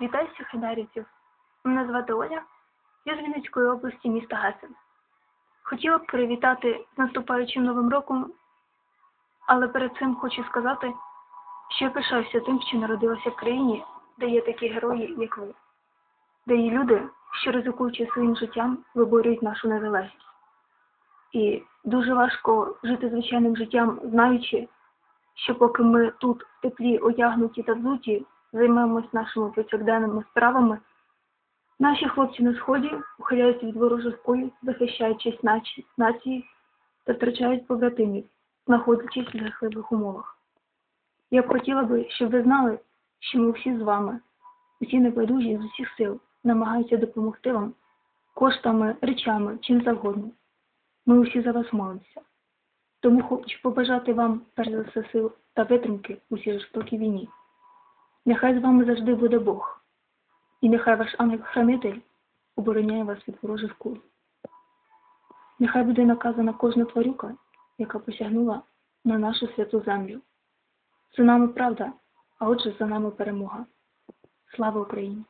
Вітаю всіх. Мене звати Оля. Я з Вінницької області, міста Гесен. Хотіла б привітати з наступаючим Новим роком, але перед цим хочу сказати, що я пишаюся тим, що народилася в країні, де є такі герої, як ви, де є люди, що ризикуючи своїм життям, виборюють нашу незалежність. І дуже важко жити звичайним життям, знаючи, що поки ми тут в теплі одягнуті та взуті, займаємось нашими повсякденними справами, наші хлопці на сході ухиляються від ворожих захищають нації та втрачають побратимів, знаходячись в жахливих умовах. Я б хотіла би, щоб ви знали, що ми всі з вами, усі небайдужі з усіх сил намагаються допомогти вам коштами, речами, чим завгодно. Ми усі за вас молимося. Тому хочу побажати вам перш за все сил та витримки у цій жорстокій війні. Нехай з вами завжди буде Бог, і нехай ваш ангел-хранитель обороняє вас від ворожих кул. Нехай буде наказана кожна тварюка, яка посягнула на нашу святу землю. За нами правда, а отже за нами перемога. Слава Україні!